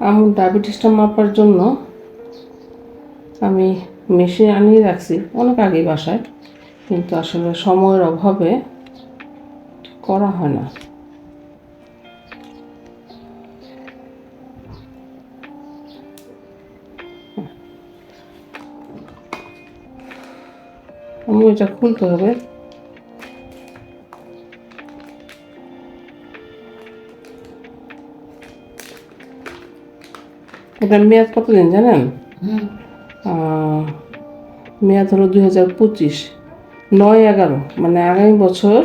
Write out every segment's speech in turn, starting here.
আমার ডায়াবেটিসটা মাপার জন্য আমি মেশিন আনিয়ে রাখছি, অনেক আগেই বাসায়, কিন্তু আসলে সময়ের অভাবে করা হয় না। আমি এটা খুলতে হবে। এটার মেয়াদ কতদিন জানেন? মেয়াদ হলো দুই হাজার পঁচিশ নয় এগারো মানে আগামী বছর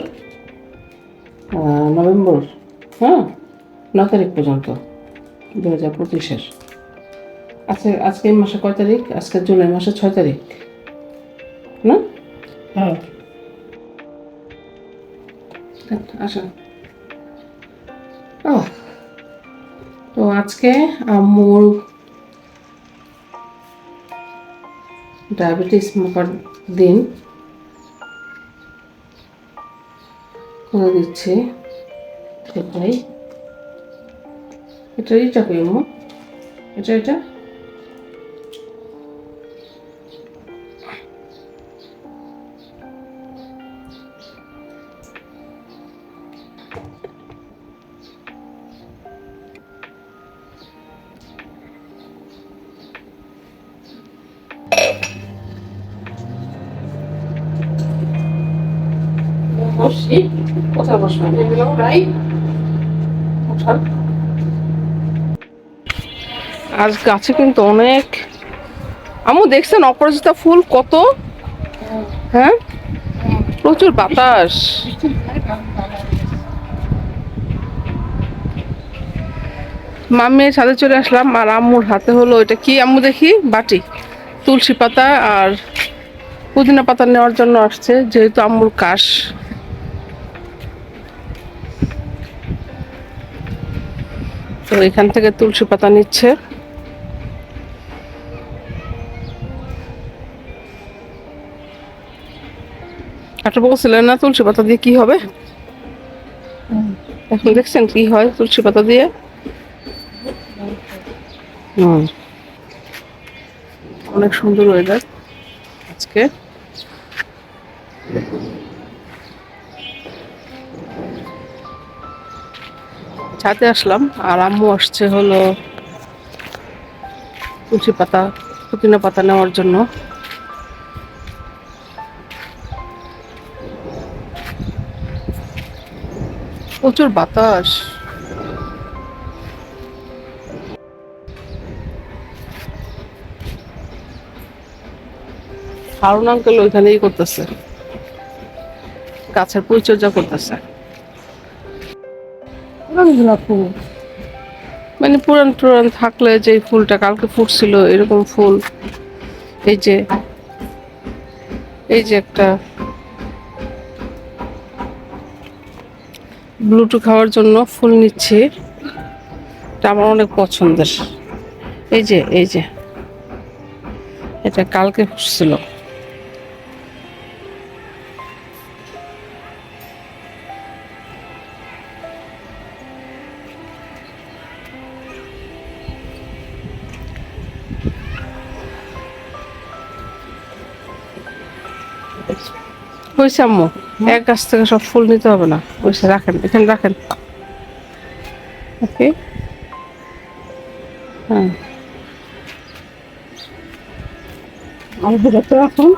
নভেম্বর হ্যাঁ? ন তারিখ পর্যন্ত দু হাজার পঁচিশের। আজকে আজকে এই মাসে কয় তারিখ? আজকে জুলাই মাসে ছয় তারিখ। না? হ্যাঁ। আসেন। ও তো আজকে আম্মুর ডায়াবেটিস দিন করে দিচ্ছি এটাই এটাই আম্মু? এটা এটা বসি, কোথায় রাই আজ গাছে কিন্তু অনেক আমু দেখছেন অপরাজিতা ফুল কত? হ্যাঁ? প্রচুর বাতাস। মাম্মি ছাদে চলে আসলাম, আর আম্মুর হাতে হলো এটা কি? আম্মু দেখি, বাটি। তুলসী পাতা আর পুদিনা পাতা নেওয়ার জন্য আসছে, যেহেতু আম্মুর কাশ। তো এখান থেকে তুলসী পাতা নিচ্ছে। একটা বলছিলেন না তুলসী পাতা দিয়ে কি হবে? এখন দেখছেন কি হয় তুলসী পাতা দিয়ে? অনেক সুন্দর ওয়েদার আজকে। ছাদে আসলাম, আর আম্মু আসছে হলো তুলসী পাতা, পুদিনা পাতা নেওয়ার জন্য। প্রচুর বাতাস। হারুন আঙ্কেল ওইখানেই করতেছে। গাছের পরিচর্যা করতেছে। রঙগুলো ফুল মানে পুরান পুরান থাকলে যে ফুলটা কালকে ফুটছিল, এরকম ফুল। এই যে এই যে একটা ব্লুটু খাওয়ার জন্য ফুল নিচ্ছি। এটা আমার অনেক পছন্দের। এই যে এই যে, এটা কালকে ফুটছিল। হয়েছে আম্মু এক গাছ থেকে সব ফুল নিতে হবে না। হয়েছে রাখেন এখানে রাখেন। ওকে। হ্যাঁ। আর তো এখন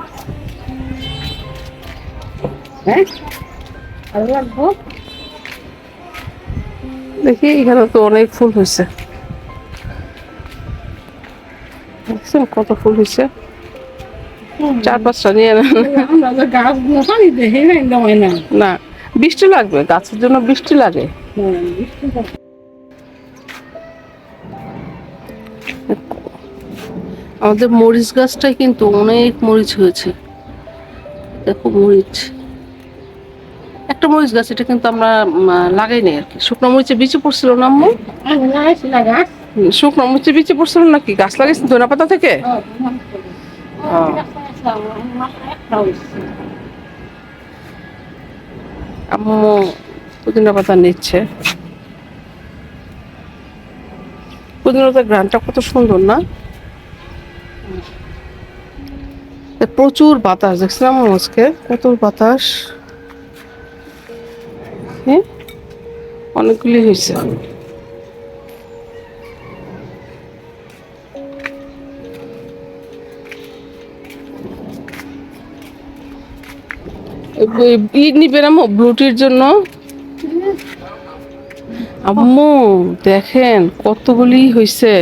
হ্যাঁ? লাগবো দেখি এখানে তো অনেক ফুল হয়েছে দেখছেন কত ফুল হয়েছে চার পাঁচটা নিয়ে নেন। না না বৃষ্টি লাগবে গাছের জন্য বৃষ্টি লাগে। আমাদের মরিচ গাছটাই কিন্তু অনেক মরিচ হয়েছে। দেখো মরিচ। একটা মরিচ গাছ এটা কিন্তু আমরা লাগাই নাই আর কি। শুকনো মরিচে বিচে পড়ছিল না আম্মু? শুকনো মরিচে বিচে পড়ছিল নাকি? গাছ লাগাইছি ধনা পাতা থেকে আম্মু, পুদিনা পাতা নিচ্ছে। পুদিনার গ্রানটা কত সুন্দর, না? প্রচুর বাতাস দেখছিলাম আজকে? কত বাতাস? হ্যাঁ? অনেকগুলি হয়েছে। ই নিবে না ব্লুটির জন্য। আম্মু দেখেন কতগুলি হয়েছে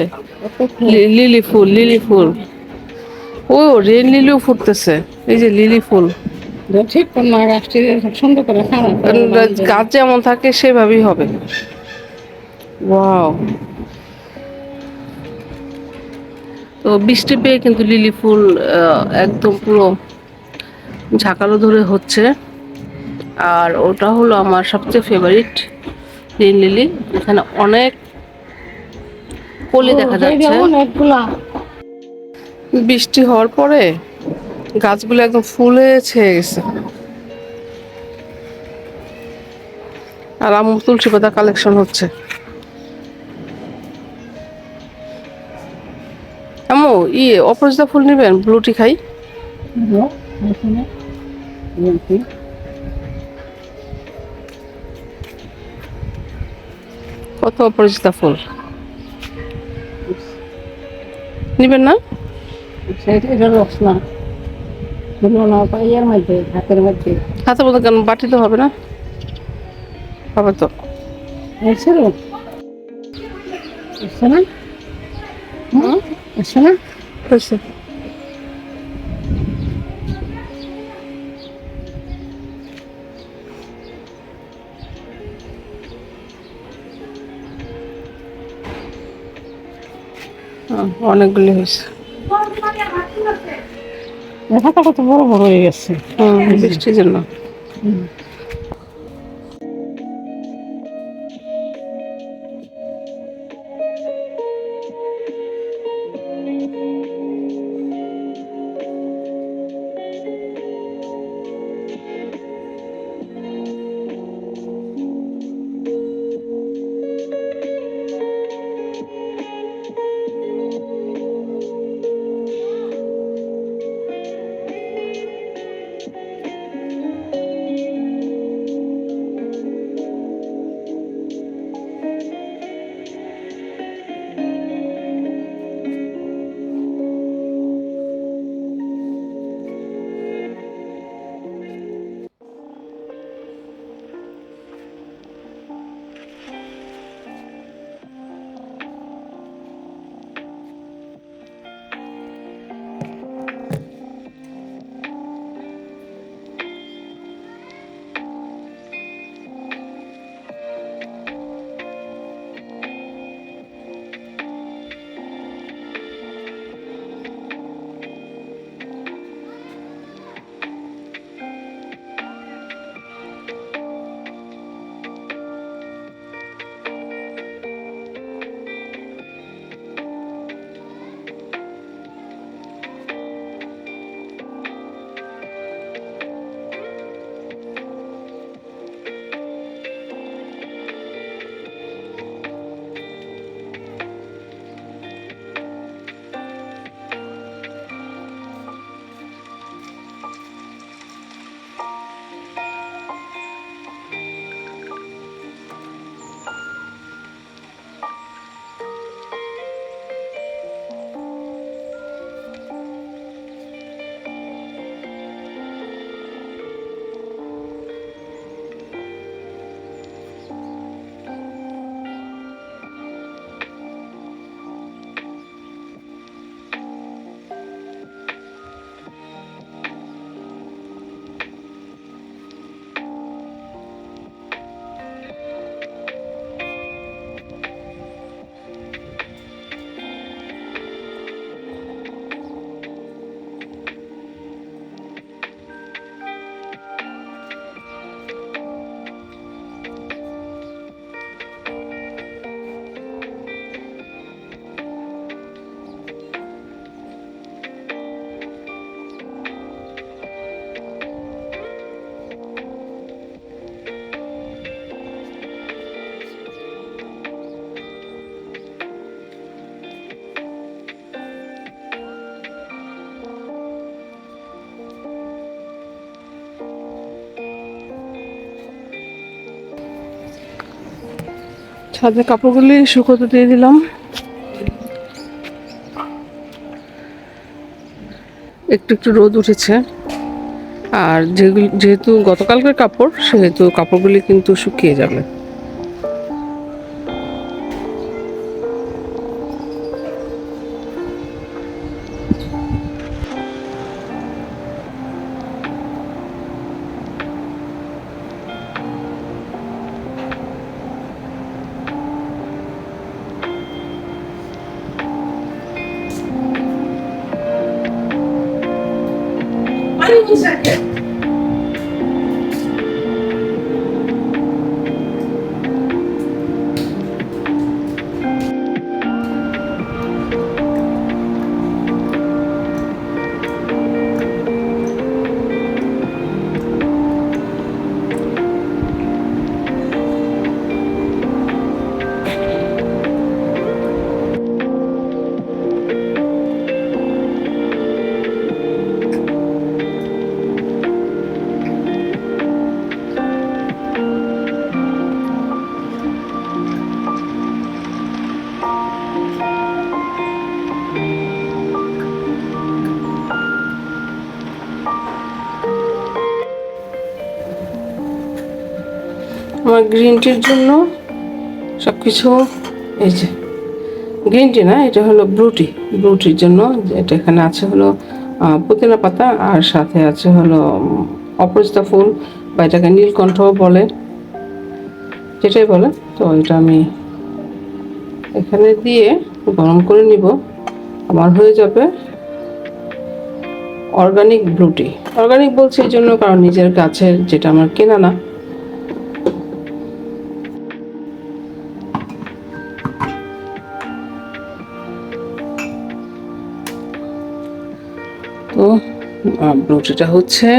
লিলি ফুল লিলি ফুল। ও রেন লিলিও ফুটতেছে। এই যে লিলি ফুল। ঠিক সুন্দর করে গাছ যেমন থাকে সেভাবেই হবে। ওয়াও। তো বৃষ্টি পেয়ে কিন্তু লিলি ফুল একদম পুরো ঝাঁকালো ধরে হচ্ছে। আর ওটা হলো আমার সবচেয়ে ফেভারিট রেন লিলি। এখানে অনেক কলি দেখা যাচ্ছে। বৃষ্টি হওয়ার পরে গাছগুলো একদম ফুলে ছেয়ে গেছে। আর আম্মু তুলসী পাতা কালেকশন হচ্ছে। আম্মু ইয়ে অপরাজিতা ফুল নেবেন? ব্লুটি খাই। এখানে বলছি কত অপরাজিতা ফুল? নেবেন না? রস না। ইয়ের মধ্যে হাতের মধ্যে। হাতে মতো কেন বাটিতে হবে না? হবে তো। এসে রে। এসে না? এসে না? অনেকগুলি হয়েছে। বড় বড় হয়ে গেছে। বৃষ্টির জন্য। ছাদে কাপড়গুলি শুকোতে দিয়ে দিলাম। একটু একটু রোদ উঠেছে। আর যেগুলি যেহেতু গতকালকার কাপড়, সেহেতু কাপড়গুলি কিন্তু শুকিয়ে যাবে। 你不是。আমার গ্রিন টির জন্য সব কিছু এই যে গ্রিন টি না, এটা হলো ব্রুটি ব্রুটির জন্য এটা এখানে আছে হলো পুদিনা পাতা আর সাথে আছে হলো অপরাজিতা ফুল বা এটাকে নীলকণ্ঠ বলে, যেটাই বলে, তো এটা আমি এখানে দিয়ে গরম করে নিব। আমার হয়ে যাবে অর্গানিক ব্রুটি অর্গানিক বলছি এই জন্য কারণ নিজের গাছের যেটা আমার কেনা না ব্রুটিটা হচ্ছে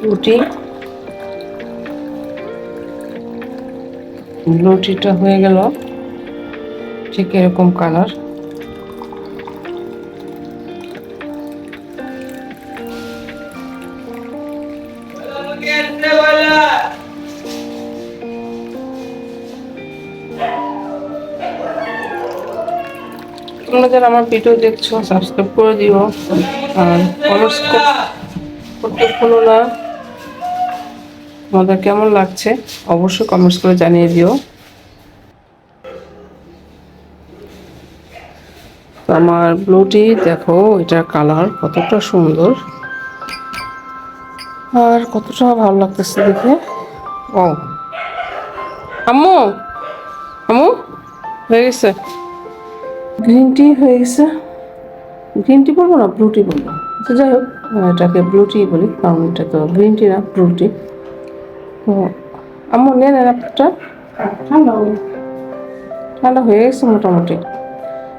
ব্লুটি ব্লুটিটা হয়ে গেল। ঠিক এরকম কালার যারা আমার ভিডিও দেখছ সাবস্ক্রাইব করে দিও, আর কমেন্টস করতে ভুলো না। তোমাদের কেমন লাগছে অবশ্যই কমেন্টস করে জানিয়ে দিও। আমার ব্লুটি দেখো এটার কালার কতটা সুন্দর। আর কতটা ভালো লাগতেছে দেখে। ও আম্মু আম্মু, হয়ে গেছে। গ্রিন টি হয়ে গেছে। গ্রিন টি বলব না ব্লু টি বলব। তো যাই হোক এটাকে ব্লু টি বলি কারণ এটা তো গ্রিন টি না ব্লু টি তো আম্মু নেন একটা ঠান্ডা ঠান্ডা হয়ে গেছে মোটামুটি।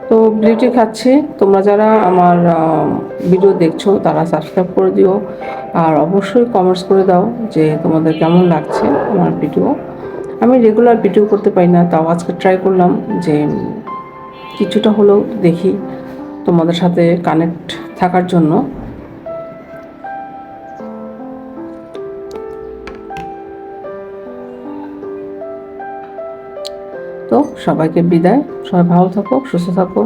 তো ব্লু টি খাচ্ছি। তোমরা যারা আমার ভিডিও দেখছ তারা সাবস্ক্রাইব করে দিও। আর অবশ্যই কমেন্টস করে দাও যে তোমাদের কেমন লাগছে আমার ভিডিও আমি রেগুলার ভিডিও করতে পারি না তাও আজকে ট্রাই করলাম যে কিছুটা হলেও দেখি তোমাদের সাথে কানেক্ট থাকার জন্য। তো সবাইকে বিদায়। সবাই ভালো থাকো, সুস্থ থাকো।